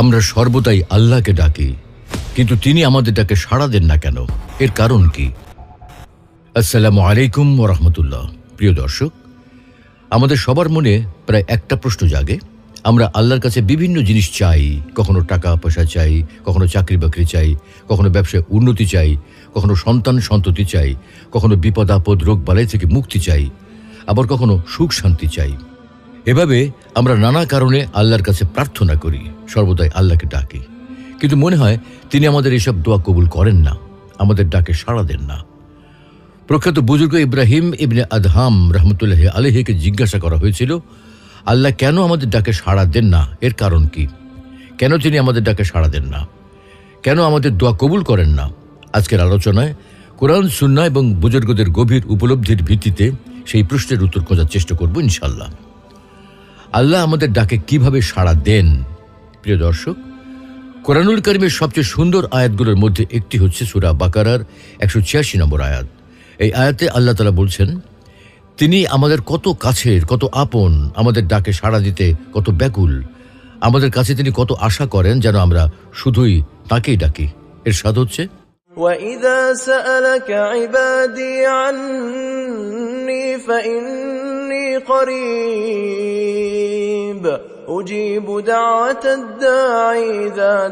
আমরা সর্বদাই আল্লাহকে ডাকি, কিন্তু তিনি আমাদের ডাকে সাড়া দেন না কেন? এর কারণ কি? আসসালামু আলাইকুম ওরহমতুল্লাহ প্রিয় দর্শক, আমাদের সবার মনে প্রায় একটা প্রশ্ন জাগে। আমরা আল্লাহর কাছে বিভিন্ন জিনিস চাই, কখনো টাকা পয়সা চাই, কখনো চাকরি বাকরি চাই, কখনো ব্যবসায় উন্নতি চাই, কখনো সন্তান সন্ততি চাই, কখনো বিপদ আপদ রোগ বালাই থেকে মুক্তি চাই, আবার কখনো সুখ শান্তি চাই। এভাবে আমরা নানা কারণে আল্লাহর কাছে প্রার্থনা করি, সর্বদাই আল্লাহকে ডাকি। কিন্তু মনে হয় তিনি আমাদের এসব দোয়া কবুল করেন না, আমাদের ডাকে সাড়া দেন না। প্রখ্যাত বুজুর্গ ইব্রাহিম ইবনে আদহাম রহমতুল্লাহ আলহিকে জিজ্ঞাসা করা হয়েছিল, আল্লাহ কেন আমাদের ডাকে সাড়া দেন না? এর কারণ কি? কেন তিনি আমাদের ডাকে সাড়া দেন না? কেন আমাদের দোয়া কবুল করেন না? আজকের আলোচনায় কোরআন সুন্না এবং বুজুর্গদের গভীর উপলব্ধির ভিত্তিতে সেই প্রশ্নের উত্তর খোঁজার চেষ্টা করব ইনশাল্লাহ আল্লাহ আমাদের ডাকে কিভাবে সাড়া দেন প্রিয় দর্শক কোরআনুল করিমের সবচেয়ে সুন্দর আয়াতগুলোর মধ্যে একটি হচ্ছে সুরা বাকারার একশো ছিয়াশি নম্বর আয়াত এই আয়াতে আল্লাহ তালা বলছেন তিনি আমাদের কত কাছের কত আপন আমাদের ডাকে সাড়া দিতে কত ব্যাকুল আমাদের কাছে তিনি কত আশা করেন যেন আমরা শুধুই তাকেই ডাকি এর স্বাদ হচ্ছে وإذا سألك عبادي عني فإني قريب أجيب دعوة الداع إذا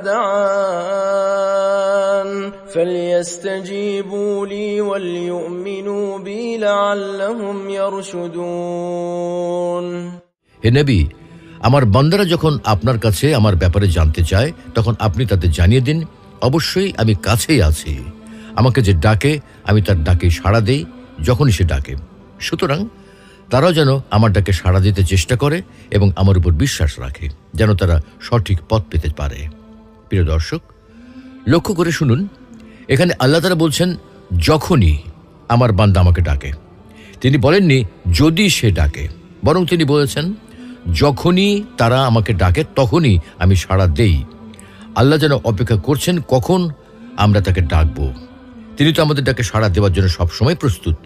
دعان فليستجيبوا لي وليؤمنوا بي لعلهم يرشدون হে নবী আমার বান্দারা যখন আপনার কাছে আমার ব্যাপারে জানতে চায় তখন আপনি তাদের জানিয়ে দিন অবশ্যই আমি কাছেই আছি আমাকে যে ডাকে আমি তার ডাকে সাড়া দেই যখনই সে ডাকে সুতরাং তারাও যেন আমার ডাকে সাড়া দিতে চেষ্টা করে এবং আমার উপর বিশ্বাস রাখে, যেন তারা সঠিক পথ পেতে পারে। প্রিয় দর্শক, লক্ষ্য করে শুনুন। এখানে আল্লাহ তারা বলছেন, যখনই আমার বান্দা আমাকে ডাকে। তিনি বলেননি, যদি সে ডাকে। বরং তিনি বলেছেন, যখনই তারা আমাকে ডাকে, তখনই আমি সাড়া দেই। আল্লাহ যেন অপেক্ষা করছেন কখন আমরা তাকে ডাকব। তিনি তো আমাদের ডাকে সাড়া দেওয়ার জন্য সবসময় প্রস্তুত।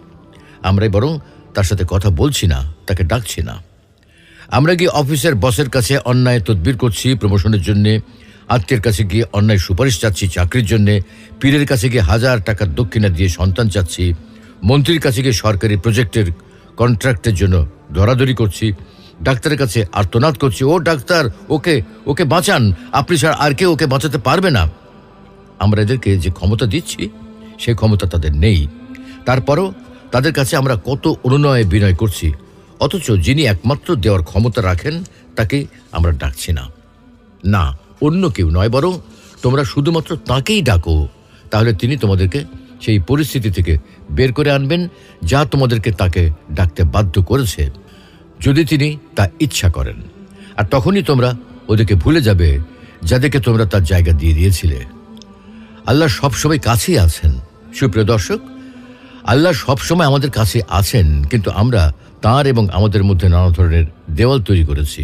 আমরাই বরং তার সাথে কথা বলছি না, তাকে ডাকছি না। আমরা গিয়ে অফিসের বসের কাছে অন্যায় তদবির করছি, প্রমোশনের জন্যে, আত্মীয়ের কাছে গিয়ে অন্যায় সুপারিশ চাচ্ছি, চাকরির জন্যে, পীরের কাছে গিয়ে হাজার টাকার দক্ষিণা দিয়ে সন্তান চাচ্ছি, মন্ত্রীর কাছে গিয়ে সরকারি প্রজেক্টের কন্ট্রাক্টের জন্য দরাদরি করছি, ডাক্তারের কাছে আর্তনাদ করছি, ও ডাক্তার, ওকে ওকে বাঁচান, আপনি ছাড়া আর কেউ ওকে বাঁচাতে পারবে না। আমরা এদেরকে যে ক্ষমতা দিচ্ছি সেই ক্ষমতা তাদের নেই। তারপরও তাদের কাছে আমরা কত অনুনয়ে বিনয় করছি, অথচ যিনি একমাত্র দেওয়ার ক্ষমতা রাখেন, তাকে আমরা ডাকছি না। না, অন্য কেউ নয়, বরং তোমরা শুধুমাত্র তাকেই ডাকো। তাহলে তিনি তোমাদেরকে সেই পরিস্থিতি থেকে বের করে আনবেন, যা তোমাদেরকে তাকে ডাকতে বাধ্য করেছে, যদি তিনি তা ইচ্ছা করেন। আর তখনই তোমরা ওদেরকে ভুলে যাবে, যাদেরকে তোমরা তার জায়গা দিয়ে দিয়েছিলে। আল্লাহ সবসময় কাছেই আছেন। সুপ্রিয় দর্শক আল্লাহ সবসময় আমাদের কাছে আছেন, কিন্তু আমরা তার এবং আমাদের মধ্যে নানা ধরনের দেওয়াল তৈরি করেছি।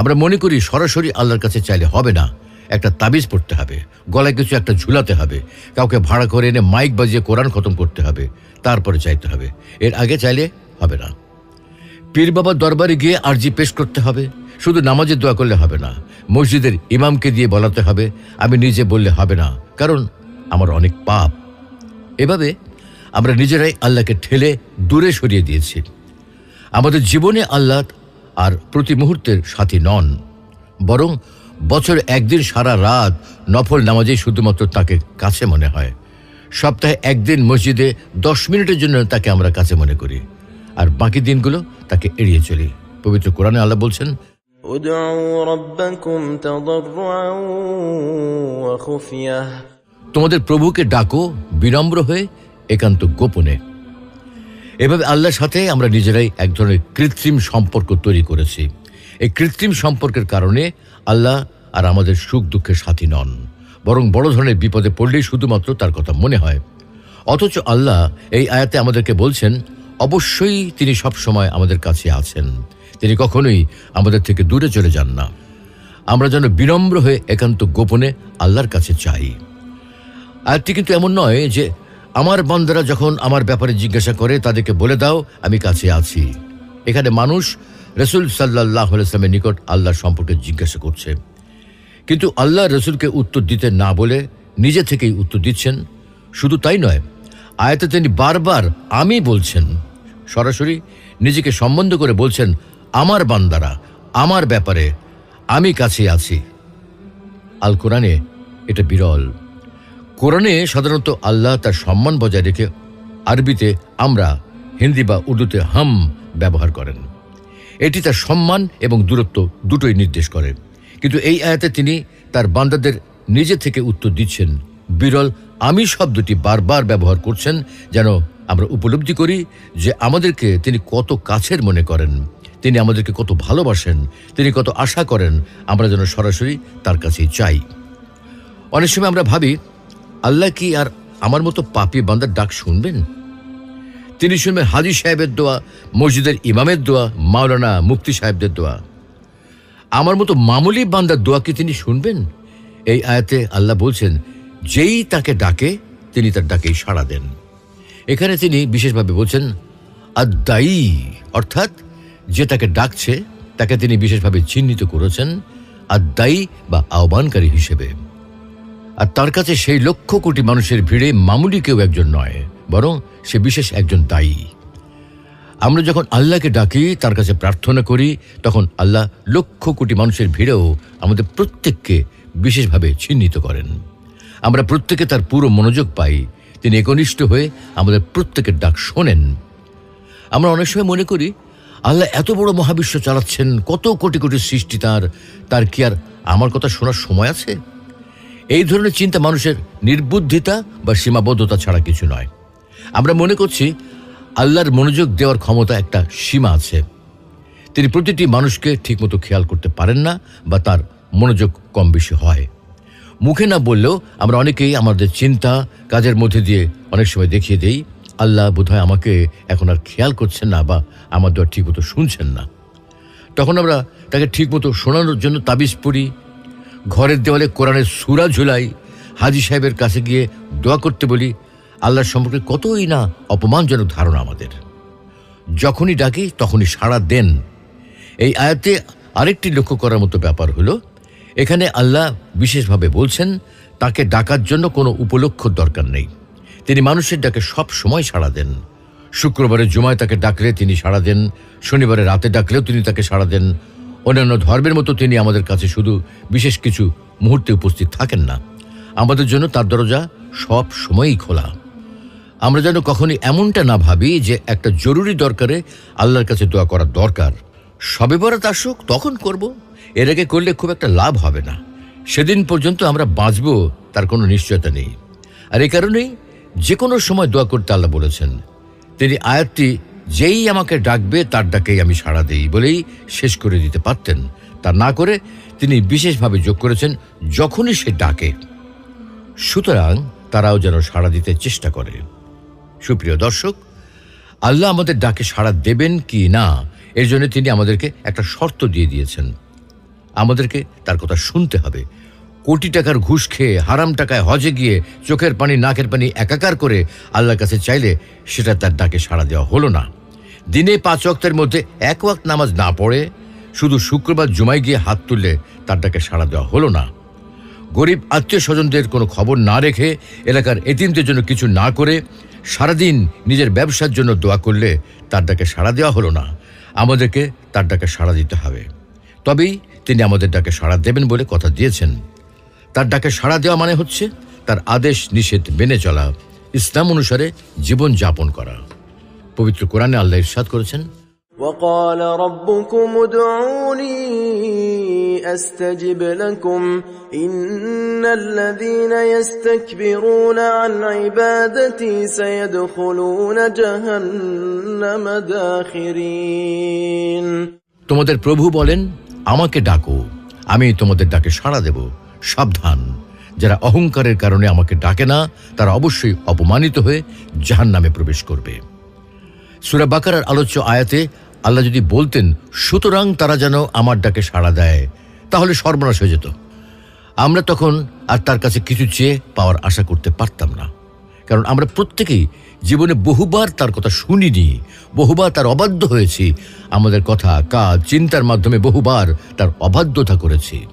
আমরা মনে করি সরাসরি আল্লাহর কাছে চাইলে হবে না। একটা তাবিজ পড়তে হবে, গলায় কিছু একটা ঝুলাতে হবে, কাউকে ভাড়া করে এনে মাইক বাজিয়ে কোরআন খতম করতে হবে, তারপরে চাইতে হবে। এর আগে চাইলে হবে না। পীর বাবার দরবারে গিয়ে আরজি পেশ করতে হবে, শুধু নামাজের দোয়া করলে হবে না, মসজিদের ইমামকে দিয়ে বলাতে হবে, আমি নিজে বললে হবে না, কারণ আমার অনেক পাপ। এভাবে আমরা নিজেরাই আল্লাহকে ঠেলে দূরে সরিয়ে দিয়েছি। আমাদের জীবনে আল্লাহ আর প্রতি মুহূর্তের সাথী নন বরং বছর একদিন সারা রাত নফল নামাজেই শুধুমাত্র তাকে কাছে মনে হয়। সপ্তাহে একদিন মসজিদে দশ মিনিটের জন্য তাকে আমরা কাছে মনে করি আর বাকি দিনগুলো তাকে এড়িয়ে চলি। পবিত্র কোরআনে আল্লাহ বলছেন তোমাদের প্রভুকে ডাকো বিনম্র হয়ে একান্ত গোপনে। এভাবে আল্লাহর সাথে আমরা নিজেরাই এক ধরনের কৃত্রিম সম্পর্ক তৈরি করেছি। এই কৃত্রিম সম্পর্কের কারণে আল্লাহ আর আমাদের সুখ দুঃখের সাথী নন। বরং বড় ধরনের বিপদে পড়লেই শুধুমাত্র তার কথা মনে হয়। অথচ আল্লাহ এই আয়াতে আমাদেরকে বলছেন, অবশ্যই তিনি সব সময় আমাদের কাছে আছেন। তিনি কখনোই আমাদের থেকে দূরে চলে যান না। আমরা যেন বিনম্র হয়ে একান্ত গোপনে আল্লাহর কাছে চাই। আয়াতটি কিন্তু এমন নয় যে আমার বান্দারা যখন আমার ব্যাপারে জিজ্ঞাসা করে, তাদেরকে বলে দাও, আমি কাছে আছি। এখানে মানুষ রসুল সাল্লাহ ইসলামের নিকট আল্লাহ সম্পর্কে জিজ্ঞাসা করছে। কিন্তু আল্লাহ রসুলকে উত্তর দিতে না বলে নিজে থেকেই উত্তর দিচ্ছেন। শুধু তাই নয়, আয়াতে তিনি বারবার আমি বলছেন, সরাসরি নিজেকে সম্বন্ধ করে বলছেন, আমার বান্দারা, আমার ব্যাপারে আমি কাছে আছি। আল কোরআনে এটা বিরল। কোরআনে সাধারণত আল্লাহ তার সম্মান বজায় রেখে আরবিতে আমরা, হিন্দি বা উর্দুতে হাম ব্যবহার করেন। এটি তার সম্মান এবং দূরত্ব দুটোই নির্দেশ করে। কিন্তু এই আয়াতে তিনি তার বান্দাদের নিজে থেকে উত্তর দিচ্ছেন, বিরল আমি শব্দটি বারবার ব্যবহার করছেন যেন আমরা উপলব্ধি করি যে আমাদেরকে তিনি কত কাছের মনে করেন, তিনি আমাদেরকে কত ভালোবাসেন, তিনি কত আশা করেন, আমরা যেন সরাসরি তার কাছেই চাই। অনেক সময় আমরা ভাবি আল্লাহ কি আর আমার মতো পাপি বান্দার ডাক শুনবেন? তিনি শুনবেন হাজি সাহেবের দোয়া, মসজিদের ইমামের দোয়া, মাওলানা মুফতি সাহেবদের দোয়া। আমার মতো মামুলি বান্দার দোয়া কি তিনি শুনবেন? এই আয়াতে আল্লাহ বলছেন, যেই তাকে ডাকে, তিনি তার ডাকেই সাড়া দেন। এখানে তিনি বিশেষভাবে বলছেন আদায়ী অর্থাৎ যে তাকে ডাকছে, তাকে তিনি বিশেষভাবে চিহ্নিত করেছেন আদায়ী বা আহ্বানকারী হিসেবে। আর তার কাছে সেই লক্ষ কোটি মানুষের ভিড়ে মামুলি কেউ একজন নয়, বরং সে বিশেষ একজন দায়ী। আমরা যখন আল্লাহকে ডাকি, তার কাছে প্রার্থনা করি, তখন আল্লাহ লক্ষ কোটি মানুষের ভিড়েও আমাদের প্রত্যেককে বিশেষভাবে চিহ্নিত করেন। আমরা প্রত্যেকে তার পুরো মনোযোগ পাই। তিনি একনিষ্ঠ হয়ে আমাদের প্রত্যেকের ডাক শোনেন। আমরা অনেক সময় মনে করি, আল্লাহ এত বড় মহাবিশ্ব চালাচ্ছেন, কত কোটি কোটি সৃষ্টি তার তার কি আর আমার কথা শোনার সময় আছে? এই ধরনের চিন্তা মানুষের নির্বুদ্ধিতা বা সীমাবদ্ধতা ছাড়া কিছু নয়। আমরা মনে করছি আল্লাহর মনোযোগ দেওয়ার ক্ষমতা একটা সীমা আছে। তিনি প্রতিটি মানুষকে ঠিকমতো খেয়াল করতে পারেন না বা তার মনোযোগ কম বেশি হয়। মুখে না বললেও আমরা অনেকেই আমাদের চিন্তা কাজের মধ্যে দিয়ে অনেক সময় দেখিয়ে দেই, আল্লাহ বোধহয় আমাকে এখন আর খেয়াল করছেন না বা আমার দর ঠিকমতো শুনছেন না। তখন আমরা তাকে ঠিকমতো শোনানোর জন্য তাবিজ পড়ি ঘরের দেওয়ালে কোরআনের সুরা ঝুলাই, হাজি সাহেবের কাছে গিয়ে দোয়া করতে বলি, আল্লাহর সম্পর্কে কতই না অপমানজনক ধারণা আমাদের। যখনই ডাকি, তখনই সাড়া দেন। এই আয়াতে আরেকটি লক্ষ্য করার মতো ব্যাপার হলো, এখানে আল্লাহ বিশেষভাবে বলছেন, তাকে ডাকার জন্য কোনো উপলক্ষ দরকার নেই। তিনি মানুষের ডাকে সব সময় সাড়া দেন। শুক্রবারের জুমায় তাকে ডাকলে তিনি সাড়া দেন শনিবারে রাতে ডাকলেও তিনি তাকে সাড়া দেন অন্যান্য ধর্মের মতো তিনি আমাদের কাছে শুধু বিশেষ কিছু মুহূর্তে উপস্থিত থাকেন না। আমাদের জন্য তার দরজা সব সময়ই খোলা। আমরা যেন কখনই এমনটা না ভাবি যে একটা জরুরি দরকারে আল্লাহর কাছে দোয়া করা দরকার। সবে বরাত আসুক, তখন করব। এর আগে করলে খুব একটা লাভ হবে না। সেদিন পর্যন্ত আমরা বাঁচব, তার কোনো নিশ্চয়তা নেই। আর এই কারণেই যে কোনো সময় দোয়া করতে আল্লাহ বলেছেন। তিনি আয়াতটি যেই আমাকে ডাকবে তার ডাকেই আমি সাড়া দেই বলেই শেষ করে দিতে পারতেন। তা না করে তিনি বিশেষভাবে যোগ করেছেন যখনই সে ডাকে। সুতরাং তারাও যেন সাড়া দিতে চেষ্টা করে। সুপ্রিয় দর্শক, আল্লাহ আমাদের ডাকে সাড়া দেবেন কি না, এর জন্য তিনি আমাদেরকে একটা শর্ত দিয়ে দিয়েছেন। আমাদেরকে তার কথা শুনতে হবে। কোটি টাকার ঘুষ খেয়ে হারাম টাকায় হজে গিয়ে চোখের পানি, নাকের পানি একাকার করে আল্লাহর কাছে চাইলে সেটা তার ডাকে সাড়া দেওয়া হলো না। দিনে পাঁচ ওয়াক্তের মধ্যে এক ওয়াক্ত নামাজ না পড়ে শুধু শুক্রবার জুমায় গিয়ে হাত তুললে তার ডাকে সাড়া দেওয়া হলো না। গরিব আত্মীয় স্বজনদের কোনো খবর না রেখে এলাকার এতিমদের জন্য কিছু না করে সারাদিন নিজের ব্যবসার জন্য দোয়া করলে তার ডাকে সাড়া দেওয়া হলো না। আমাদেরকে তার ডাকে সাড়া দিতে হবে। তবেই তিনি আমাদের ডাকে সাড়া দেবেন বলে কথা দিয়েছেন। তার ডাকে সাড়া দেওয়া মানে হচ্ছে তার আদেশ নিষেধ মেনে চলা, ইসলাম অনুসারে জীবন যাপন করা। পবিত্র কোরআনে আল্লাহ ইরশাদ করেছেন وقال ربكم ادعوني استجب لكم ان الذين يستكبرون عن عبادتي سيدخلون جهنم داخرين তোমাদের প্রভু বলেন আমাকে ডাকো আমি তোমাদের ডাকে সাড়া দেব সাবধান যারা অহংকারের কারণে আমাকে ডাকে না তারা অবশ্যই অপমানিত হয়ে জাহান নামে প্রবেশ করবে সুরা বাকারার আলোচ্য আয়াতে আল্লাহ যদি বলতেন, সুতরাং তারা যেন আমার ডাকে সাড়া দেয়, তাহলে সর্বনাশ হয়ে যেত। আমরা তখন আর তার কাছে কিছু চেয়ে পাওয়ার আশা করতে পারতাম না। কারণ আমরা প্রত্যেকেই জীবনে বহুবার তার কথা শুনিনি, বহুবার তার অবাধ্য হয়েছি, আমাদের কথা, কাজ, চিন্তার মাধ্যমে বহুবার তার অবাধ্যতা করেছি।